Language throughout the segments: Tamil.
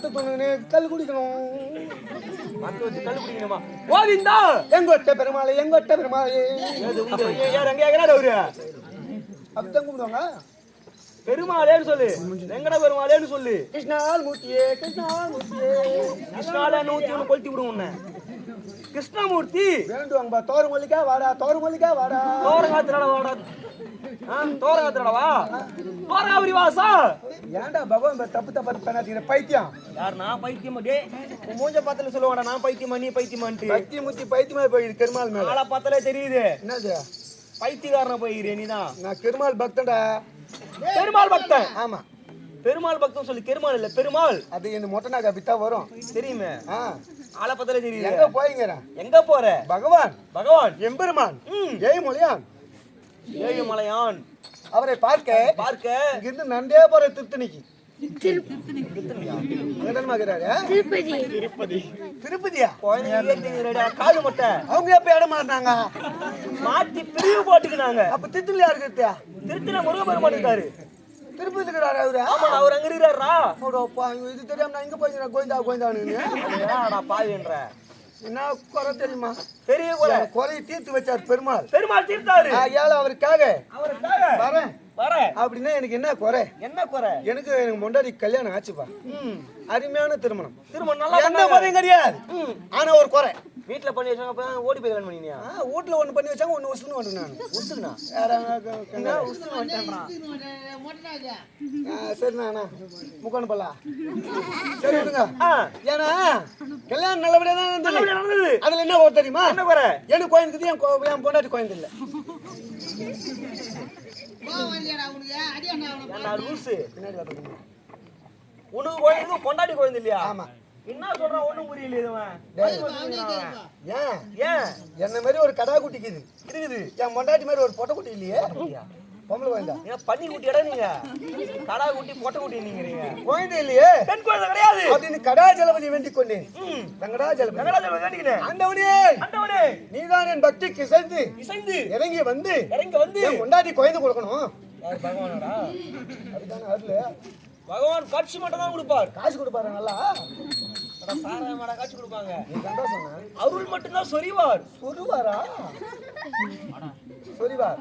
ரத்த துணுன்னு கல் குடிக்கணும். கோவிந்தா! எங்கொட்ட பெருமாளை எங்கொட்ட பெருமாளே. எங்கடா அப்படித்தான் கூப்பிடுவாங்க. பெருமாளேன்னு சொல்லு. வெங்கட பெருமாளேன்னு சொல்லு. கிருஷ்ணால் மூர்த்தியே கிருஷ்ணால் மூர்த்தியே. கிருஷ்ணால நூத்தி ஒண்ணு கொளுத்தி விடுவோம் உன்னை. கிருஷ்ணமூர்த்தி. வேண்டுவாங்க தோறு மல்லிக்கா வாடா. தோறு மல்லிக்கா வாடா. தோரகாத்திரட வாடா. தோரகாத்திரட வா. தோரகாபுரி வாசா ஏன்டா பகவான் தப்பு தப்பா பண்ணாதீங்க பைத்தியம். யார் நான் பைத்தியமா டே மூஞ்ச பார்த்தாலே சொல்லுவாடா நான் பைத்தியமா நீ பைத்தியமான்ட்டு. பைத்தியம் முத்தி பைத்தியமா போயிடுது பெருமாள் மேல. ஆளை பார்த்தாலே தெரியுது. என்னது? பைத்தியக்காரனா போயிருே நீதான் நான் பெருமாள் பக்தன்டா. பெருமாள் பக்தன். ஆமா. பெருமாள் பக்தன் சொல்லி பெருமாள் இல்ல பெருமாள். அது இந்த மொட்டை நாக்கா பித்தா வரும். தெரியுமே. ஆ. ஆளை தெரியுது எங்க போய்ங்கிற எங்க போற? பகவான். பகவான். எம்பெருமான். ம். ஏய் மொழியான் ஏழு மலையான் அவரை பார்க்க பார்க்க. இங்கிருந்து நண்டே போற திருத்தணிக்கு. திருப்பதியா? காலு மொட்டை. அவங்க எப்ப இடம் மாறினாங்க? மாத்தி பிரிவு போட்டுக்கினாங்க. அப்ப திருத்தணில யாருக்கு திருத்தின முருகப்பெருமான் இருக்காரு. திருப்பதி இருக்கிறாரு அவரு. ஆமா அவர் அங்க இருக்கிறாரா அடோப்பா, இது தெரியாம நான் இங்க போய்க்கிறேன் கோவிந்தா கோவிந்தானு ஏடா பாவின்ற என்ன குறை தெரியுமா? பெரிய குறை. குறையை தீர்த்து வச்சார் பெருமாள். பெருமாள் தீர்த்தாரு. ஏழை அவருக்காக. அவருக்காக. வரேன். வர அப்படின்னா எனக்கு என்ன குறை? என்ன குறை? எனக்கு எனக்கு முன்னாடி கல்யாணம் ஆச்சுப்பா. ம். அருமையான திருமணம். திரும்ப நல்லா எந்த குறையும் கிடையாது ஆனா ஒரு குறை. வீட்டுல பண்ணி வச்சாங்க அப்ப ஓடி போய் கல்யாணம் பண்ணினியா ஆ, வீட்டுல ஒண்ணு பண்ணி வச்சாங்க ஒண்ணு உசுன்னு ஒன்று நான் உசுனா வேற உசுனு வந்துட்டான்டா சரிண்ணா அண்ணா. முக்கோணு பல்லா. சரி விடுங்க. ஆ. ஏன்னா கல்யாணம் நல்லபடியா தான் நடந்தது. அதுல என்ன ஒரு தெரியுமா? என்ன குறை? எனக்கு கோயந்துக்குது என் என் பொண்டாட்டி கோயந்து இல்ல. உனக்கு குழந்தை பொண்டாட்டி இல்லையா ஆமா. என்ன சொல்றான் ஒண்ணும் புரியல இவன் ஏன்? ஏன்? என்ன மாதிரி ஒரு கடா குட்டிக்குது. இருக்குது என் பொண்டாட்டி மாதிரி ஒரு பொட்டை குட்டி இல்லையே? பொம்பளை ஏன் குட்டி இடம் நீங்க. கடா குட்டி பொட்டை குட்டி நீங்கிறீங்க. கோயந்தே இல்லையே? பெண் குழந்தை கிடையாது. அப்படின்னு கடா ஜலபதி வேண்டிக் கொண்டேன். வெங்கடா ஜலபதி வேண்டிக்கினேன் ஆண்டவனே. அண்டவனே நீதான் என் பக்திக்கு இசைந்து இசைந்து இறங்கி வந்து இறங்கி வந்து என் பொண்டாட்டி குழந்தை கொடுக்கணும். பகவானடா? அதுதானே அதுல. பகவான் காட்சி மட்டும் தான் கொடுப்பார். காசு கொடுப்பாரு நல்லா. அருள் மட்டும்தான் சொரிவார் சொருவாரா சொரிவார்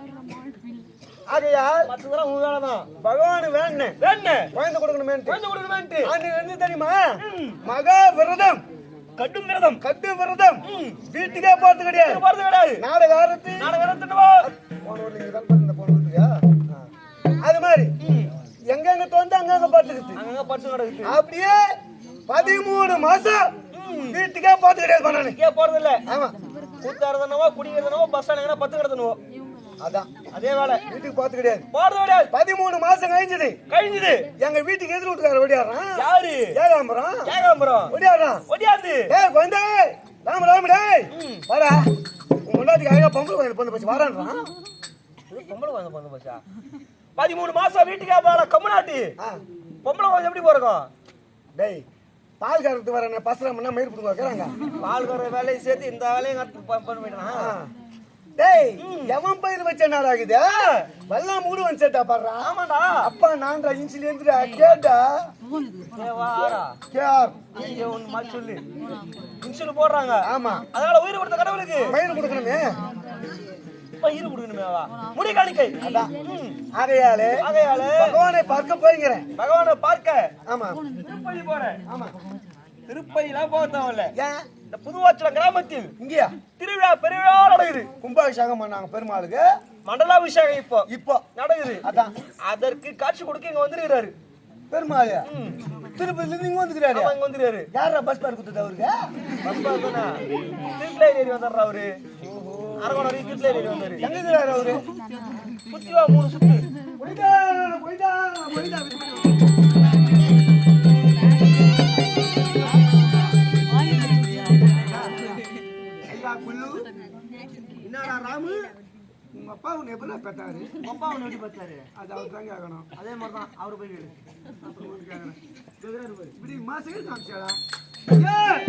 ஆகையால் மற்றதெல்லாம் உன் வேலை தான் பகவான் வேணும் வேண்ணே குழந்தை கொடுக்கணுமேன்ட்டு. குழந்தை கொடுக்கணுமேன்ட்டு. அன்னைக்கு என்ன தெரியுமா? மகா விரதம் கட்டும் விரதம் கட்டு விரதம் வீட்டுக்கே பார்த்து கிடையாது. பார்த்து கிடையாது நாடக ஆரத்தி நாடக ஊர்லயா அது மாதிரி. எங்கெங்க தோந்து அங்கங்க பார்த்துக்கிட்டு அங்கங்க பட்டு கிடக்குது. அப்படியே பதிமூணு மாசம் வீட்டுக்கே பார்த்து கிடையாது பண்ணானு இங்கே போறது இல்ல. ஆமா. கூத்தாடுறதுனவோ குடிக்கிறதுனவோ பஸ் ஸ்டாண்ட் பத்து கிடத்தனவோ அதான். அதே வேலை. வீட்டுக்கு பார்த்து கிடையாது. போறது கிடையாது. பதிமூணு மாசம் கழிஞ்சது. கழிஞ்சுது. எங்க வீட்டுக்கு எதிர் வீட்டுக்கார ஓடியாடுறான் யாரு? ஏகாம்பரம் ஏகாம்பரம் ஓடியாடுறான் ஒடியாது. ஏய் குழந்தை ராம ராம டேய். வாடா. முன்னாடி அழகா பொம்பளை குழந்தை பொண்ணு போச்சு. வாரான்றான் பொம்பளை குழந்தை பிறந்த போச்சா? பதிமூணு மாசம் வீட்டுக்கே போகல கம்முனாட்டி. பொம்பளை குழந்தை எப்படி போறோம் டேய் பால் கறந்து வரேன் பசங்க மயிர் பிடிங்க வைக்கிறாங்க. பால் கற வேலையை சேர்த்து இந்த வேலையும் பண்ண வேண்டாம் டேய் எவன் பயிர் வச்ச நாள் ஆகுது? வெள்ளம் மூடு வந்துட்டா பாடுறா? ஆமாடா. அப்பா நான்டா இன்சில இருந்துடா. கேட்டா? கேர் மாதிரி சொல்லு. இன்சுல் போடுறாங்க. ஆமா. அதனால உயிர் கொடுத்த கடவுளுக்கு. பயிர் கொடுக்கணுமே. பயிர் கொடுக்கணுமே வா முடி காணிக்கை. ஆகையாலே ஆகையால பகவானை பார்க்க போய்கிறேன் பகவானை பார்க்க. ஆமா. திருப்பதி போறேன் ஆமா. திருப்பதிலாம் ஏன்? இந்த புதுவாச்சலம் கிராமத்தில். இங்கயா? திருவிழா பெருவிழா நடக்குது. கும்பாபிஷேகம் பண்ணாங்க பெருமாளுக்கு. மண்டலாபிஷேகம் இப்போ. இப்போ. நடக்குது. அதான். அதற்கு காட்சி கொடுக்க இங்க வந்துருக்காரு பெருமாள். திருப்பதில இருந்து இங்க வந்துக்கிறாரு. ஆமா இங்க வந்துருக்காரு யாரா பஸ் பேர் கொடுத்தது அவருக்கு? பஸ் பாஸ் தானே? திருப்பில ஏறி வந்துடுறா அவரு. அரகோணம் வரைக்கும் திருப்பில ஏறி வந்தாரு. எங்க இருக்கிறாரு அவரு? சுத்திவா மூணு சுத்து. போயிட்டா ஐயா குல்லு என்னடா ராமு? உங்க அப்பா உன்னை எப்படி பெற்றாரு அப்பா அவனை எப்படி பார்த்தாரு அது அவர் தான் கேட்கணும் அதே மாதிரி தான் அவரு போய் பாரு. இப்படி மாசம் காமிச்சாடா ஏய்,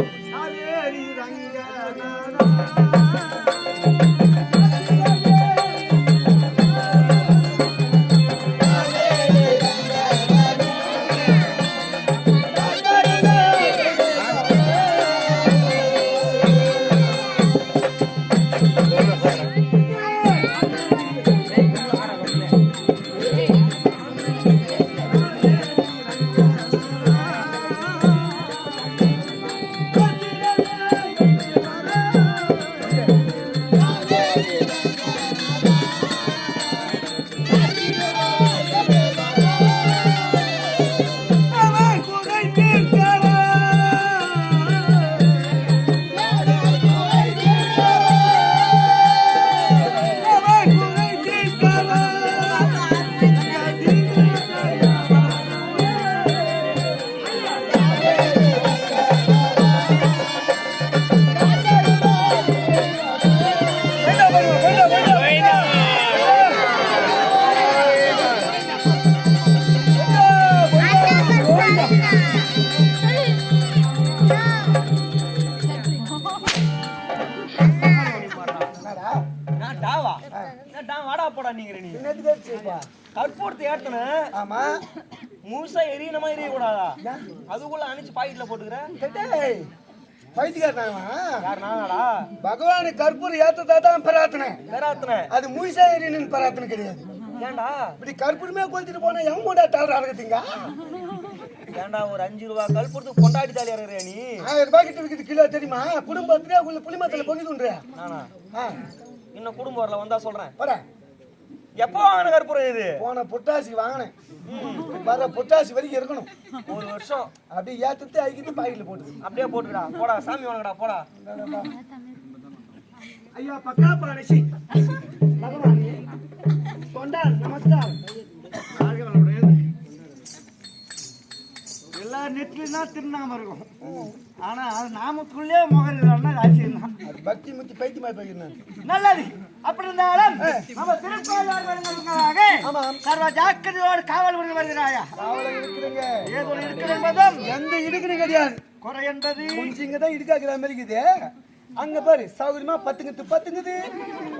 ஆமா. முழுசா எரியன மாதிரி எரிய கூடாதா அதுக்குள்ள அணிச்சு பாக்கெட்ல போட்டுக்கிற டேய், பைத்தியக்காரனா இவன்? யார் நானாடா? பகவான் கற்பூரம் ஏத்ததா தான் பிரார்த்தனை. வேறாத்தன அது முழுசா எரியணும்னு பிரார்த்தனை கிடையாது. ஏன்டா? இப்படி கற்பூரமே கொளுத்திட்டு போனா எவன் மூடா டாலர் அடக்குதுங்க ஏன்டா ஒரு அஞ்சு ரூபா கற்பூரத்துக்கு கொண்டாடி தாலி இறங்குறியா நீ? ஆயிரம் ரூபாய் கிட்ட கிலோ தெரியுமா? குடும்பத்திலே உள்ள புளிமத்துல பொங்கிதுன்ற இன்னும் குடும்பம் வரல வந்தா சொல்றேன். போட. எப்போ வாங்கின கற்பூரம் இது? போன புட்டாசி வாங்கினேன். வர புட்டாசி வரைக்கும் இருக்கணும். ஒரு வருஷம். அப்படியே ஏத்துட்டு ஐக்கிட்டு பாக்கெட்ல போட்டு அப்படியே போட்டுக்கடா போடா சாமி வணங்கடா போடா. ஐயா பக்கா பாரசி பகவான். தொண்டார் நமஸ்கார். எல்லா நெட்லையும் தான் திருநாமம் இருக்கும் ஆனா அது நாமக்குள்ளே முகர்றதுனா ராசியம் தான் பக்தி முத்தி பைத்தியமாய் போயிருந்தேன் நல்லது. அப்படி இருந்தாலும் நம்ம ஆமாம். சர்வ ஜாக்கிரதையோடு காவல் புரிந்து வருகிறாயா? ஏதோ இருக்கிற என்பதும் எந்த இடுக்குன்னு கிடையாது. குறை என்பது கொஞ்சம் தான் இடுக்காக்குற மாதிரி இருக்குது. அங்க பாரு சௌகரியமா பத்துங்கிறது பத்துங்குது.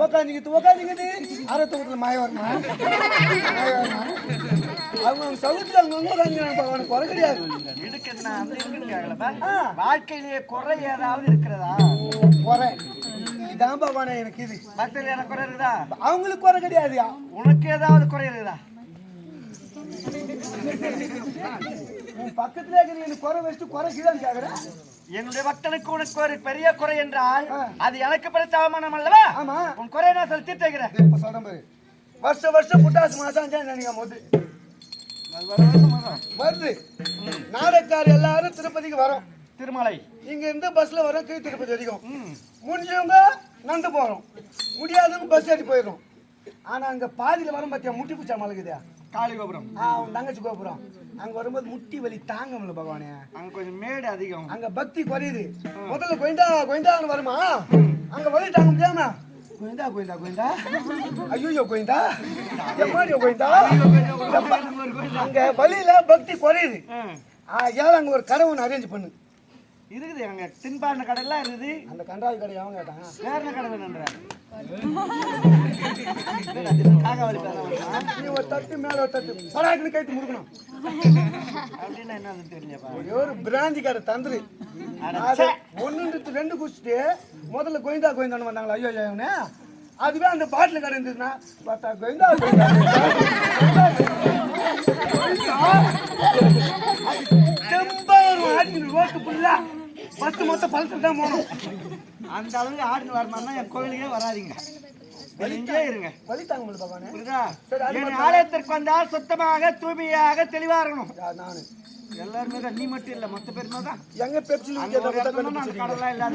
உக்காந்துங்கிறது உக்காந்துங்குது. அரை தூக்கத்துல மாய வருமா அவங்க அவங்க சௌகரியத்துல அவங்க அவங்க உட்காந்துக்கிறாங்க அவனுக்கு குறை கிடையாது. வாழ்க்கையிலேயே குறை ஏதாவது இருக்கிறதா? குறை. இதான் பகவானே எனக்கு இது. பக்தர்கள் எனக்கு குறை இருக்குதா? அவங்களுக்கு குறை கிடையாது உனக்கு ஏதாவது குறை இருக்குதா? உன் பக்கத்துல எனக்கு குறை வச்சுட்டு குறை கீழே கேக்குறேன் என்னுடைய பக்தனுக்கு உனக்கு ஒரு பெரிய குறை என்றால். அது எனக்கு பிடித்த அவமானம் அல்லவா? ஆமா. உன் குறை நான் சொல்லி தீர்த்துக்கிறேன் இப்ப சொல்றேன் பாரு. வருஷம் வருஷம் புட்டாசு மாசம் நினைக்கும் போது. வருது நாடக்கார் எல்லாரும் திருப்பதிக்கு வரோம். திருமலை. இங்க இருந்து பஸ்ல வரோம் கீழ் திருப்பதி வரைக்கும் முடிஞ்சவங்க நடந்து போறோம். முடியாதவங்க பஸ் ஏறி போயிடும் ஆனா அங்க பாதியில வரும் பாத்தியா முட்டி பூச்சா மலக்குதா? காளி கோபுரம் ஆ உன் தங்கச்சி கோபுரம். அங்க வரும்போது முட்டி வலி தாங்க முடியல பகவானே. அங்க கொஞ்சம் மேடு அதிகம். அங்க பக்தி குறையுது. முதல்ல கோயந்தா கோயந்தான்னு வருமா? அங்க வலி தாங்க முடியாம. கோயந்தா கோயந்தா கோயந்தா ஐயோ கோயந்தா எம்மாடி கோயந்தா அங்க வழியில பக்தி குறையுது. ஏன் அங்க ஒரு கடை ஒன்று அரேஞ்ச் பண்ணு. இருக்குது அங்க தின்பாண்ட கடையெல்லாம் இருக்குது. அந்த கண்டாவி கடை அவன் கேட்டான் வேற என்ன கடை வேணுன்ற நீ ஒரு தட்டு மேல ஒரு தட்டு. படாக்குன்னு கைத்து முடுக்கணும். அப்படின்னா என்னன்னு தெரியலப்பா ஒரே ஒரு பிராந்தி கடை தந்துரு. அது ஒன்று ரெண்டு குடிச்சிட்டு முதல்ல கோயந்தா கோயந்தான்னு வந்தாங்களா? ஐயோ ஐயோன்னு. அதுவே அந்த பாட்டில் கடை இருந்ததுன்னா பார்த்தா கோயந்தா கோயந்தா. தெம்பா வரும் ஆட்டின்னு ரோட்டு ஃபுல்லா பத்து மொத்தம் பழத்தில் தான் போகணும். அந்த அளவுக்கு ஆடுன்னு வர மாதிரினா என் கோவிலுக்கே வராதீங்க. ஆலயத்திற்கு வந்தால் சுத்தமாக தூய்மையாக தெளிவா இருக்கணும். எல்லாருமே தான் நீ மட்டும் இல்ல மொத்த பேருமே தான். எங்க அந்த கடலாம் இல்லாத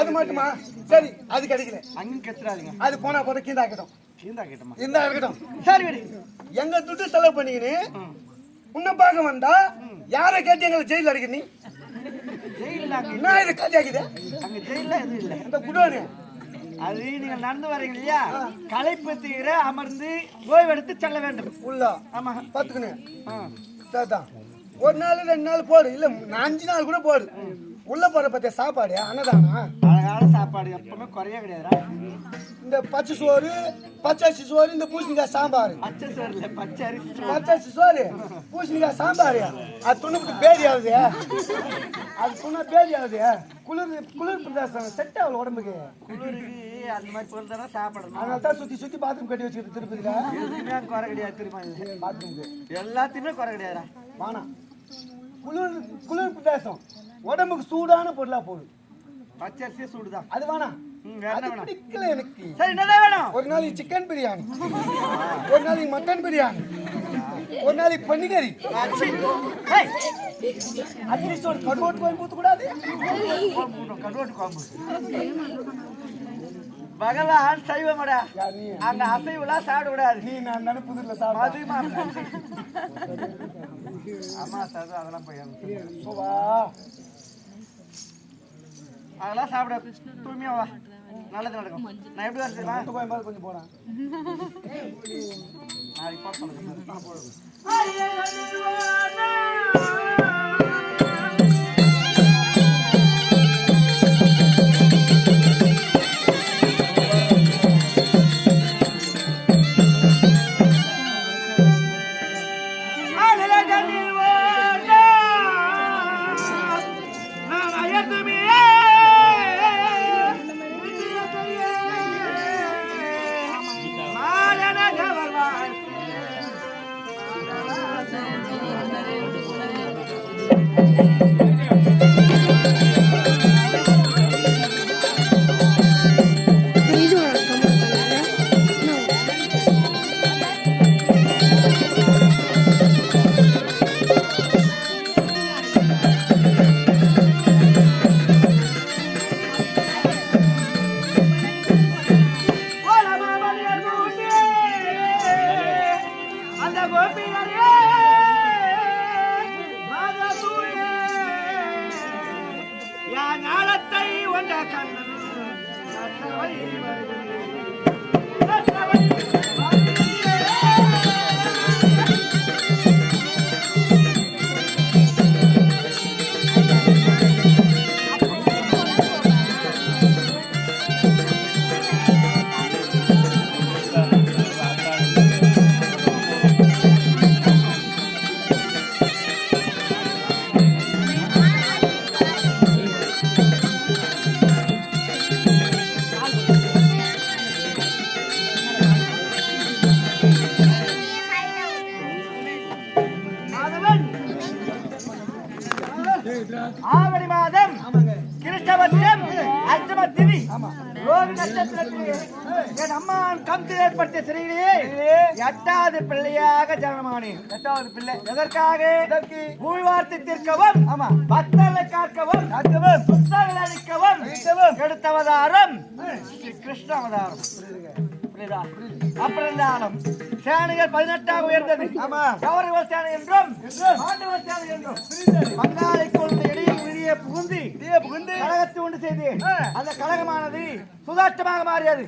அது மட்டுமா? சரி அது கிடைக்கல. அங்கேயும் கத்துறாதீங்க. அது போனா கூட கீழே இருக்கட்டும். கீந்தா கேட்டமா இந்த இருக்கட்டும். சரி விடு. எங்க துட்டு செலவு பண்ணிக்கின்னு. உன்னை பார்க்க வந்தா யாரை கேட்டு எங்களை ஜெயில அடிக்க நீ? அங்க என்ன இது கதையாக்குது அங்க ஜெயிலில் எதுவும் இல்லை. இந்த குடோனு. அது நீங்க நடந்து வரீங்க இல்லையா? களைப்பு தீர அமர்ந்து ஓய்வெடுத்து செல்ல வேண்டும். உள்ள. ஆமா. பாத்துக்கணு ஆ. சரிதான் ஒரு நாள் ரெண்டு நாள் போடு. இல்ல அஞ்சு நாள் கூட போடு. உள்ள போற பத்திய சாப்பாடு? அன்னதானா அழகான சாப்பாடு எப்பவுமே குறைய கிடையாதுடா. இந்த பச்சை சோறு பச்சை அரிசி சோறு இந்த பூசணிக்காய் சாம்பார். பச்சை சோறு. பச்சை அரிசி சோறு. பூசணிக்காய் சாம்பார். அது துணுக்கு பேதி ஆகுது. அது துணா பேதி ஆகுது. குளிர் குளிர் பிரதேசம் செட் ஆகல உடம்புக்கு. குளிருக்கு அந்த மாதிரி பொருள் தானே சாப்பிடணும். அதனால தான் சுத்தி சுத்தி பாத்ரூம் கட்டி வச்சுக்கிட்டு திருப்பதியில எதுவுமே குறை கிடையாது திரும்ப பாத்ரூமுக்கு எல்லாத்தையுமே குறை கிடையாதுடா. வானா குளிர் குளிர் பிரதேசம். உடம்புக்கு சூடான பொருளா போகுது. பச்சை அரிசியே சூடுதான். அது வேணாம். பிடிக்கல எனக்கு. சரி என்னதான் வேணும்? ஒரு நாளைக்கு சிக்கன் பிரியாணி. ஒரு நாளைக்கு மட்டன் பிரியாணி. ஒரு நாளைக்கு பன்னிக்கறி அட்லீஸ்ட் ஒரு கருவாட்டு வாங்கி ஊத்த கூடாது. குழம்பு ஊட்டணும், கருவாட்டு குழம்பு பகவான் சைவமடா. அந்த அசைவெல்லாம் சாப்பிட கூடாது நீ நான் தானே புதுல சாப்பிடு. மது அம்மா சது அதெல்லாம் போய் அதெல்லாம் சாப்பிட. தூய்மையா வா. நல்லது நடக்கும். நான் எப்படி தெரியுமா முட்டை கோயம் கொஞ்சம் போறேன் நாளைக்கு போட. சொல்லுங்க என் அம்மான் கம்பி ஏற்படுத்திய சிறையிலே எட்டாவது பிள்ளையாக ஜனமானேன் எட்டாவது பிள்ளை. எதற்காக? இதற்கு பூமி வார்த்தை தீர்க்கவும் ஆமா. பக்தர்களை காக்கவும் காக்கவும், புத்தகங்களை அளிக்கவும். எடுத்த அவதாரம் கிருஷ்ண அவதாரம் புரியுதா? சேனைகள் பதினெட்டாக உயர்ந்தது. ஆமா. கௌரவ சேனை என்றும்? பாண்டவ சேனை என்றும். பங்காளிக்குள் இடையே இடையே புகுந்து. இதே புகுந்து. கழகத்தை உண்டு செய்து அந்த கழகமானது சுதாட்டமாக மாறியது.